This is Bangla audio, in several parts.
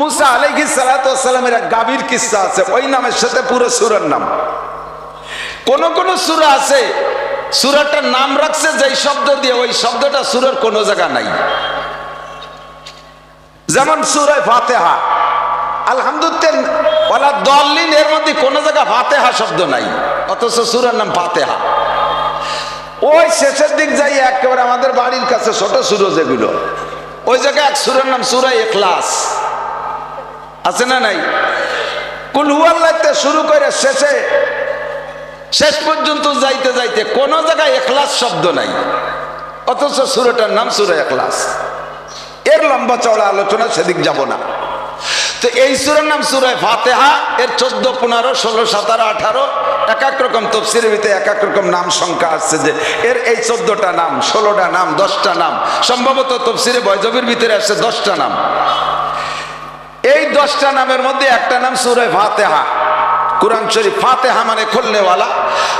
মুসা আলাইহিস সালামের এক গাভীর কিস্সা আছে। ওই নামের সাথে পুরো সুরের নাম। কোন কোন সুরা আছে, সুরাটার নাম রাখছে যেই শব্দ দিয়ে, ওই শব্দটা সুরের কোনো জায়গা নাই। যেমন সুরায় ফাতেহা। আলহামদুলিল্লাহ দলিন এর মধ্যে কোনো জায়গা ফাতেহা শব্দ নাই, অথচ সুরার নাম ফাতেহা। ওই শেষের দিক যাই, একেবারে আমাদের বাড়ির কাছে ছোট সুরো যেগুলো। ওই জায়গায় এক সুরের নাম সুরাই এখলাস আছে না নাই? কুলহুয়াল্লাহতে শুরু করে শেষে, শেষ পর্যন্ত যাইতে যাইতে কোন জায়গায় এখলাস শব্দ নাই। অথচ সুরটার নাম সুরা এখলাস। এর লম্বা চওড়া আলোচনা সেদিক যাব না। তো এই সুরের নাম সুরায় ফাতেহা, এর চোদ্দ, পনেরো, ষোলো, সতেরো, আঠারো, এক এক রকম তফসিরের ভিতরে এক এক রকম নাম সংখ্যা আসছে যে এর এই চোদ্দটা নাম, ষোলোটা নাম, দশটা নাম, সম্ভবত তফসিরে বয়জবির ভিতরে আসছে দশটা নাম। এই দশটা নামের মধ্যে একটা নাম সুরায় ফাতেহা। কোরআন শরীফ, ফাতেহা মানে খুলনেওয়ালা।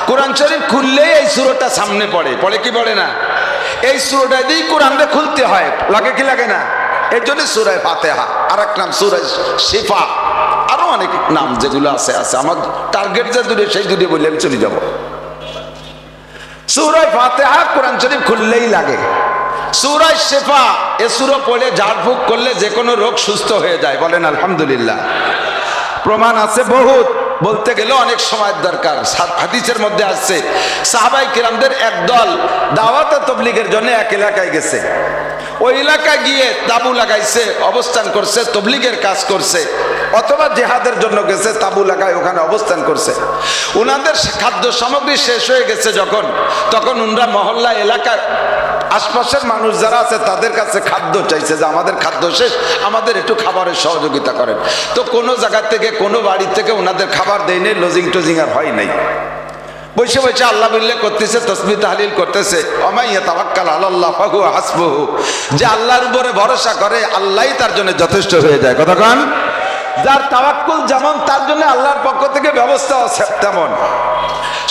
কোরআন শরীফ খুললেই এই সুরোটা সামনে পড়ে। পড়ে কি পড়ে না? এই সুরোটা দিয়েই কোরআনটা খুলতে হয়। লাগে কি লাগে না? এর জন্য সুরায় ফাতেহা। আর এক নাম সুরায় শিফা। আরও অনেক নাম যেগুলো আছে আছে। আমার টার্গেট যে দূরে সেই দূরে বললে আমি চলে যাব। সুরায় ফাতেহা কোরআন শরীফ খুললেই লাগে। সুরায় শেফা এ সুরো পড়ে ঝাড়ফুঁক করলে যে কোনো রোগ সুস্থ হয়ে যায়। বলেন, আলহামদুলিল্লাহ। প্রমাণ আছে বহুত। বলতে গেলে অনেক সময়ের দরকার। হাদিসের মধ্যে আসছে সাহাবাই কিরামদের এক দল দাওয়াতে তবলিগের জন্য এক এলাকায় গেছে। ওই এলাকায় গিয়ে তাবু লাগাইছে, অবস্থান করছে, তবলিগের কাজ করছে, অথবা জেহাদের জন্য গেছে, তাবু লাগায় ওখানে অবস্থান করছে। উনাদের খাদ্য সামগ্রী শেষ হয়ে গেছে যখন, তখন উনরা মহল্লা এলাকার আশপাশের মানুষ যারা আছে, তাদের কাছে খাদ্য চাইছে যে আমাদের খাদ্য শেষ, আমাদের একটু খাবারের সহযোগিতা করেন। তো কোনো জায়গা থেকে, কোনো বাড়ি থেকে ওনাদের খাবার দেয়নি লজিং টজিং আর হয় নাই। বসে বসে আল্লাহ বিল্লে করতেছে তসমি তাহলিল করতেছে। অমাইয়া তাবাক্কাল আল্লাহ ফাহু হাসবহু। যে আল্লাহর উপরে ভরসা করে, আল্লাহই তার জন্য যথেষ্ট হয়ে যায়। কতক্ষণ যার তাওয়াক্কুল যেমন, তার জন্য আল্লাহর পক্ষ থেকে ব্যবস্থা আছে তেমন।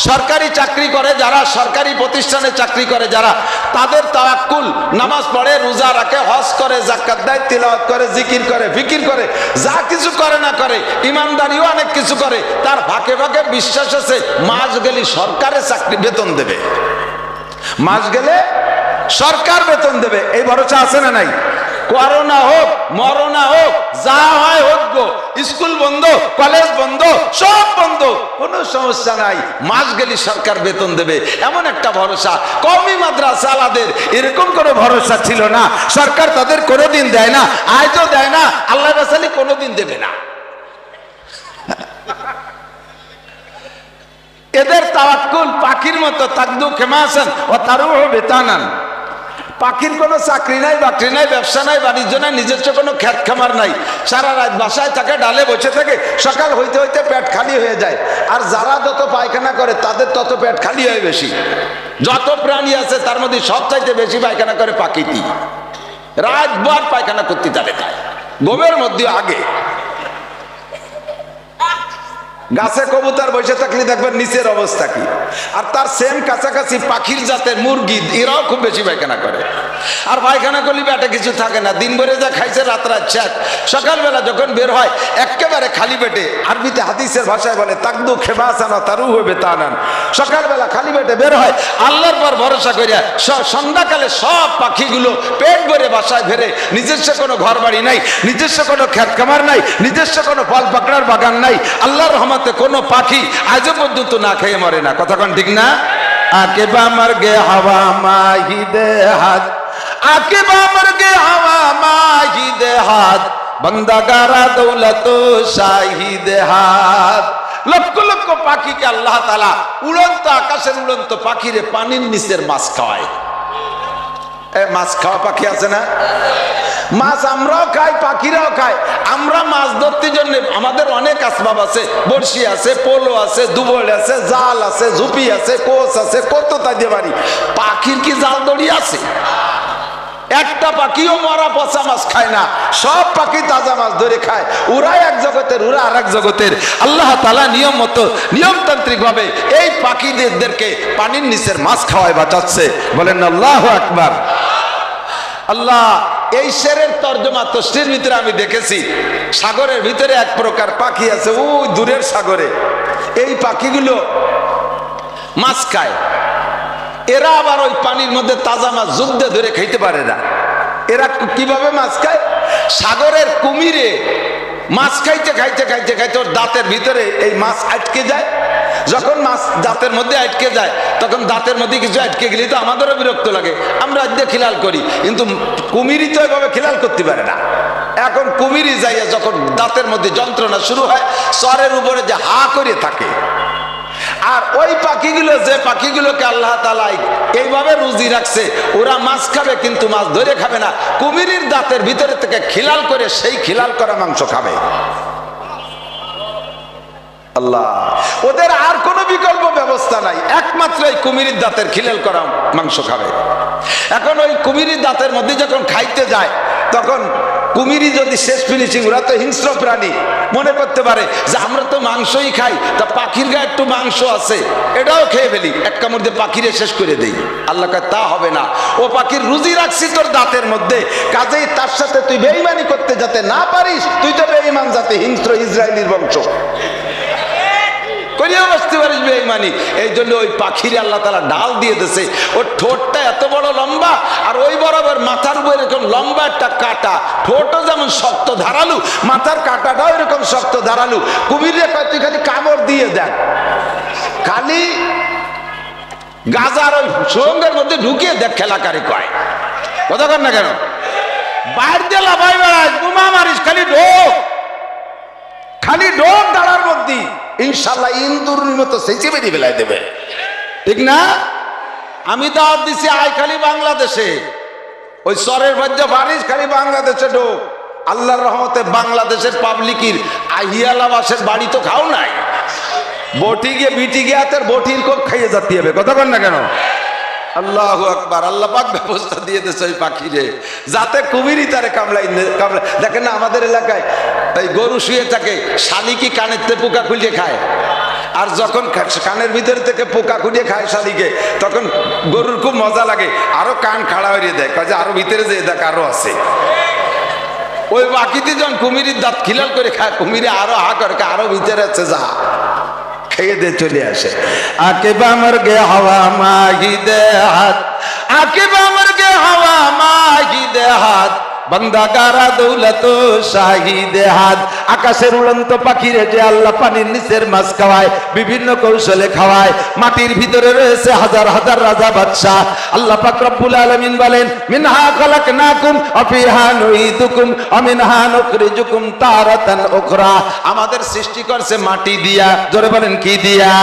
সরকারি চাকরি করে যারা, সরকারি প্রতিষ্ঠানে চাকরি করে যারা, তাদের তাওয়াক্কুল, নামাজ পড়ে, রোজা রাখে, হজ করে জাকাত দেয়, তিলাওয়াত করে, জিকির করে ফিকির করে, যা কিছু করে না করে, ইমানদারিও অনেক কিছু করে, তার ফাঁকে ফাঁকে বিশ্বাস আছে, মাস গেলে সরকারের চাকরি বেতন দেবে। মাস গেলে সরকার বেতন দেবে, এই ভরসা আছে না নাই? করোনা হোক, মরোনা হোক, যা হয় হোক স্কুল বন্ধ, কলেজ বন্ধ, সব বন্ধ। কোনো সমস্যা নাই। মাস গেলে সরকার বেতন দেবে। এমন একটা ভরসা। কমই মাদ্রাসা আলাদের, এরকম কোনো ভরসা ছিল না। সরকার তাদের কোনোদিন দেয় না। আজও দেয় না। আল্লাহ রাসালি কোনোদিন দেবে না। এদের তাওয়াক্কুল পাখির মতো তাকদু খেমাসান ও তারও বেতানান। পাখির কোনো চাকরি নাই, বাকরি নাই, ব্যবসা নাই, বাণিজ্য নাই নিজস্ব কোনো খ্যাত খামার নাই। সারা রাত বাসায় থাকে, ডালে বসে থাকে, সকাল হইতে হইতে পেট খালি হয়ে যায়। আর যারা যত পায়খানা করে, তাদের তত পেট খালি হয় বেশি। যত প্রাণী আছে, তার মধ্যে সব চাইতে বেশি পায়খানা করে পাখিটি। রাতভর পায়খানা করতে তাদের খায়। গোমের মধ্যে আগে। গাছে কবুতর বসে থাকলে দেখবেন নিচের অবস্থা কি। আর তার সেম কাছাকাছি পাখির জাতের মুরগি, এরাও খুব বেশি পায়খানা করে। আর পায়খানা করলে পেটে কিছু থাকে না। দিন ভরে যা খাইছে, রাত রাত শেখ সকালবেলা যখন বের হয় একেবারে খালি পেটে আরবিতে হাদিসের ভাষায় বলে, তাকদু খেবাসানা তারু হবে তা নান সকালবেলা খালি পেটে বের হয়, আল্লাহর পর ভরসা করিয়া সন্ধ্যাকালে সব পাখিগুলো পেট ভরে বাসায় ফেরে, নিজস্ব কোনো ঘর বাড়ি নাই, নিজস্ব কোনো খ্যাত খামার নাই, নিজস্ব কোনো ফল পাকড়ার বাগান নাই, আল্লাহর রহমতে কোনো পাখি আজও পর্যন্ত না খেয়ে মরে না। কথাক্ষণ ঠিক না? আকে বামার গে হাওয়া মাহি দে হাত আকে বামার গে হাওয়া মাহি দে হাত, বন্দাগারা দৌলত শাহিদ হাত। লক্ষ লক্ষ পাখিকে আল্লাহ তালা উড়ন্ত আকাশের উড়ন্ত পাখিরে পানির নিচের মাছ খাওয়ায়। মাছ খাওয়া পাখি আছে না? মাছ আমরাও খাই, পাখিরাও খাই আমরা মাছ ধরতে জন্য আমাদের অনেক আসবাব আছে। বড়শি আছে, পোলো আছে দুবল আছে, জাল আছে, ঝুপি আছে, কোচ আছে, কত তাই দিয়ে পারি। পাখির কি জাল দড়ি আছে? একটা পাখিও মরা পচা মাছ খায় না। সব পাখি তাজা মাছ ধরে খায়। ওরা এক জগতের, ওরা আর এক জগতের। আল্লাহ তালা নিয়ম মতো নিয়মতান্ত্রিক ভাবে এই পাখিদেরকে পানির নিচের মাছ খাওয়ায় বাঁচাচ্ছে। বলেন আল্লাহ আকবার। আল্লাহ, এই শেরের তর্জমা তস্টির ভিতরে আমি দেখেছি। সাগরের ভিতরে এক প্রকার পাখি আছে, ওই দূরের সাগরে। এই পাখিগুলো মাছ খায়। এরা আবার ওই পানির মধ্যে তাজা মাছ যুদ্ধে ধরে খাইতে পারে না। এরা কীভাবে মাছ খায়? সাগরের কুমিরে মাছ খাইতে খাইতে খাইতে খাইতে ওর দাঁতের ভিতরে এই মাছ আটকে যায়। যখন মাছ দাঁতের মধ্যে আটকে যায়, তখন দাঁতের মধ্যে কিছু আটকে গেলে তো আমাদেরও বিরক্ত লাগে। আমরা আজকে খিলাল করি, কিন্তু কুমিরই তো এভাবে খিলাল করতে পারে না। এখন কুমিরই যাইয়া যখন দাঁতের মধ্যে যন্ত্রণা শুরু হয়, স্বরের উপরে যে হা করে থাকে আর ওই পাখিগুলো, যে পাখিগুলোকে আল্লাহ তালাই এইভাবে রুজি রাখছে, ওরা মাছ খাবে কিন্তু মাছ ধরে খাবে না। কুমিরের দাঁতের ভিতরে থেকে খিলাল করে সেই খিলাল করা মাংস খাবে। আল্লাহ, ওদের আর কোনো বিকল্প ব্যবস্থা নাই। একমাত্র এই কুমিরের দাঁতের খিলাল করা মাংস খাবে। এখন ওই কুমিরের দাঁতের মধ্যে যখন খাইতে যায় তখন কুমিরই যদি শেষ ফিনিশিং ওরা তো হিংস্র প্রাণী। মনে করতে পারে যে আমরা তো মাংসই খাই, তা পাখির গায়ে একটু মাংস আছে, এটাও খেয়ে ফেলি। এক কামড় দিয়ে পাখিরে শেষ করে দেই। আল্লাহ কয়, তা হবে না। ও পাখির রুজি রাখছি তোর দাঁতের মধ্যে, কাজেই তার সাথে তুই বেইমানি করতে যাতে না পারিস, তুই তো বেইমান যাতে হিংস্র ইসরায়েলির বংশ। করিয়া বসতে পারিস বেইমানি এই জন্য ওই পাখিরে আল্লাহ তালা ডাল দিয়ে দিছে ওর ঠোঁটটা এত বড় লম্বা, আর ওই বরাবর মাথার উপর এরকম লম্বা একটা কাটা। ঠোঁটও যেমন শক্ত ধারালু, মাথার কাটাটাও এরকম শক্ত ধারালু। কুমিরে তুই খালি কামড় দিয়ে দেখ। খালি গাজার ওই সুরঙ্গের মধ্যে ঢুকিয়ে দেখ খেলাকারি কয়। কথা কর না কেন? বাইর দিয়ে লাফাই বেড়াস, বোমা মারিস, খালি ঢোক। খালি মধ্যে ইনশাল্লাহ ইন্দুর মতো সেচে বেরিয়ে বেলায় দেবে। ঠিক না? আমি দাওয়াত দিছি আয় খালি বাংলাদেশে। ওই সরের মধ্যে বাড়িস খালি বাংলাদেশে ঢোক। আল্লাহর রহমতে বাংলাদেশের পাবলিকের আহিয়ালাবাসের বাড়ি তো খাও নাই। বটি গিয়ে, বিটি গিয়ে হাতের বটির কোপ খাইয়ে যাতে হবে। কথা বল না কেন? আল্লাহ আকবার, আল্লাহ পাক ব্যবস্থা দিয়ে দিয়েছে ওই পাখিরে। যাতে কুমিরই তারে কামলাই কামলা দেখেন না আমাদের এলাকায় এই গরু শুয়ে থাকে শালিকি কানের তে পোকা খুলিয়ে খায়? আর যখন কানের ভিতর থেকে পোকা খুলিয়ে খায় শালিকে, তখন গরুর খুব মজা লাগে। আরও কান খাড়া হয়ে দেয় যে আরও ভিতরে যে দেখ আরও আছে। ওই বাকিতে যখন কুমিরের দাঁত খিলাল করে খায়, কুমিরে আরও হা করে আরও ভিতরে আছে যা। খেয়ে দিয়ে চলে আসে। আকে বামর গে হাওয়া, মাহি দে হাত। আকে বামর গে হাওয়া, মাহি দে হাত। বন্দা গারা দৌলত, শাহিদ হাত। আকাশের উড়ন্ত পাখিরে যে আল্লাহ পানির নিচের মাছ খাওয়ায়, বিভিন্ন কৌশলে খাওয়ায়। মাটির ভিতরে রয়েছে হাজার হাজার রাজা বাদশাহ। আল্লাহ পাক আলামিন বলেন, মিনহা খালাকনাকুম, অফিহা নুইদুকুম অমিনহা নুখরিজুকুম তারাতান উখরা। আমাদের সৃষ্টি করছে মাটি দিয়া। জোরে বলেন, কি দিয়া?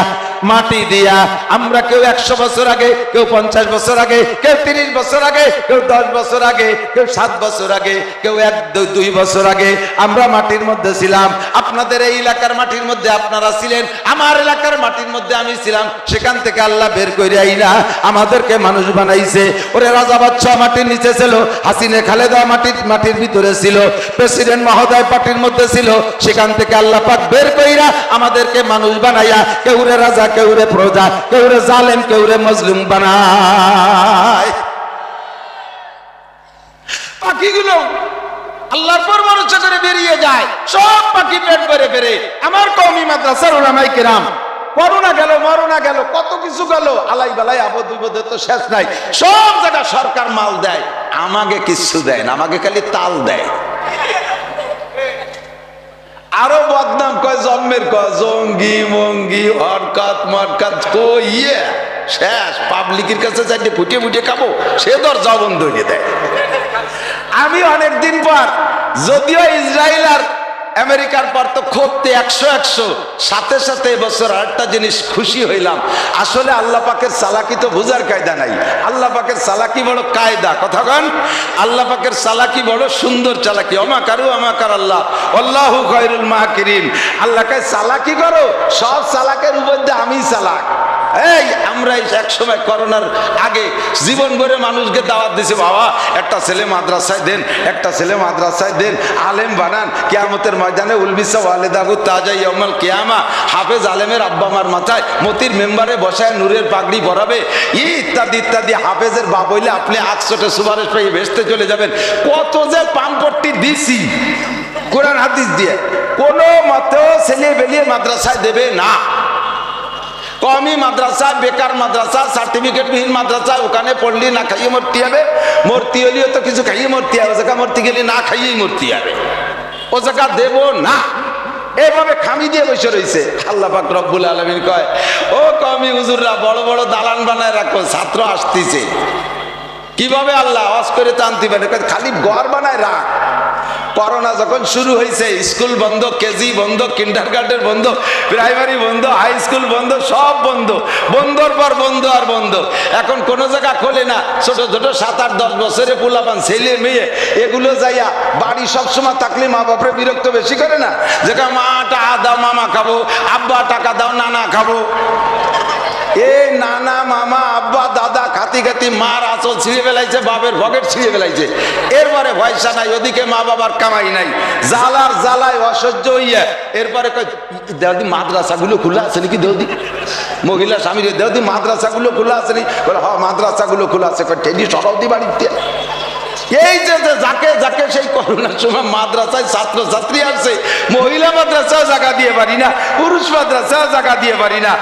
মাটি দিয়া আমরা কেউ একশো বছর আগে, কেউ পঞ্চাশ বছর আগে, কেউ তিরিশ বছর আগে, কেউ দশ বছর আগে, কেউ সাত বছর আগে, কেউ এক, দুই বছর আগে আমরা মাটির মধ্যে ছিলাম। আপনাদের এই এলাকার মাটির মধ্যে আপনারা ছিলেন, আমার এলাকার মাটির মধ্যে আমি ছিলাম, সেখান থেকে আল্লাহ বের করে আইনা আমাদেরকে মানুষ বানাইছে। ওরে রাজা বাচ্চা মাটির নিচে ছিল, হাসিনে খালেদা মাটির মাটির ভিতরে ছিল, প্রেসিডেন্ট মহোদয় পার্টির মধ্যে ছিল, সেখান থেকে আল্লাহ পাক বের কইরা আমাদেরকে মানুষ বানাইয়া, কেউরে রাজা, কেউরে প্রজা, কেউরে জালেম, কেউরে মজলুম বানায়। পাখিগুলো আল্লাহর পর করে বেরিয়ে যায়। সব পাখি পেট ভরে ফেরে। আমার কওমি মাদ্রাসার ওলামাই কেরাম করোনা গেল মরোনা গেল কত কিছু গেল, আলাই বালাই আবদ বিপদে তো শেষ নাই। সব জায়গা সরকার মাল দেয়, আমাকে কিছু দেয় না, আমাকে খালি তাল দেয়। আরও বদনাম কয়, জন্মের কয়, জঙ্গি, মঙ্গি, হরকাত, মরকাত, কই ইয়ে শেষ, পাবলিকের কাছে চাইতে ফুটিয়ে ফুটিয়ে খাব, সে দরজা বন্ধ হয়ে দেয় আমি অনেক দিন পর, যদিও ইসরায়েল আর আমেরিকার পর তো খোঁজতে একশো একশো, সাথে সাথে এবছর আরেকটা জিনিস খুশি হইলাম। আসলে আল্লাহ পাকের সালাকি তো বুঝার কায়দা নাই। আল্লাহ পাকের সালাকি বড় কায়দা, কথা কন? আল্লাহ পাকের সালাকি বড় সুন্দর চালাকি। অমা কারু আমাকার আল্লাহ? আল্লাহু খয়রুল মাহকিরিন। আল্লাহ কায় সালাকি করো, সব সালাকের উপর দিয়ে আমি সালাক। এই আমরা এক সময় করোনার আগে জীবন ভরে মানুষকে দাওয়াত দিছে, বাবা, একটা ছেলে মাদ্রাসায় দেন, একটা ছেলে মাদ্রাসায় দেন, আলেম বানান, কেয়ামতের ময়দানে উলবিসা ওয়ালেদাবু তাজা ইয়মাল কেয়ামা, হাফেজ আলেমের আব্বা মাথায় মতির মেম্বারে বসায় নূরের পাগড়ি পরাবে ই ইত্যাদি ইত্যাদি, হাফেজের বাপ হইলে আপনি একশোটা সুপারিশ পেয়ে ভেসতে চলে যাবেন। কত যে পাম্পট্টি দিছি, কোরআন হাদিস দিয়ে, কোনো মতেও ছেলে বেলিয়ে মাদ্রাসায় দেবে না। কমি মাদ্রাসা, বেকার মাদ্রাসা, সার্টিফিকেটবিহীন মাদ্রাসা, ওখানে পড়লি, না খাইয়ে মরতে হবে। মূর্তি হলেও তো কিছু খাইয়ে মরতে হবে জায়গা মরতে গেলে, না খাইয়েই মরতে হবে। ও জায়গা দেব না। এইভাবে খামি দিয়ে বসে রয়েছে আল্লাহ পাক রব্বুল আলমিন কয়, ও কমি হুজুররা, বড় বড় দালান বানায় রাখো, ছাত্র আসতেছে। কীভাবে আল্লাহ আওয়াজ করে টানতে পারে? খালি ঘর বানায় রাখ। করোনা যখন শুরু হয়েছে, স্কুল বন্ধ, কেজি বন্ধ কিন্ডার গার্ডেন বন্ধ প্রাইমারি বন্ধ হাই স্কুল বন্ধ, সব বন্ধ। বন্ধর পর বন্ধ আর বন্ধ। এখন কোনো জায়গা খোলে না। ছোট ছোট, সাত, আট, দশ বছরে পোলাপান, ছেলে, মেয়ে, এগুলো যাইয়া বাড়ি সবসময় থাকলে মা বাপরে বিরক্ত বেশি করে না? যেখানে মা, টাকা দাও, মামা খাব, আব্বা, টাকা দাও, নানা খাব। এ নানা মামা, আব্বা, দাদা, খাতি খাতি, মার আসল ছিঁড়ে ফেলাইছে, বাপের ভগেট ছিঁড়ে ফেলাইছে। এরপরে পয়সা নাই, ওদিকে মা বাবার কামাই নাই। জ্বালার জ্বালায় অসহ্য হইয়া এরপরে দেওদি, মাদ্রাসাগুলো খোলা আছে নাকি দেওদি? মহিলা স্বামীর দেওদি, মাদ্রাসাগুলো খোলা আছে নি বলে, হ, মাদ্রাসাগুলো খোলা আছে। টেডি সরাউদি বাড়িতে। এই যে যে, যাকে যাকে সেই করোনার সময় মাদ্রাসায় ছাত্র ছাত্রী আসছে, মহিলা মাদ্রাসাও জায়গা দিয়ে পারি না, পুরুষ মাদ্রাসাও জায়গা দিয়ে পারি না।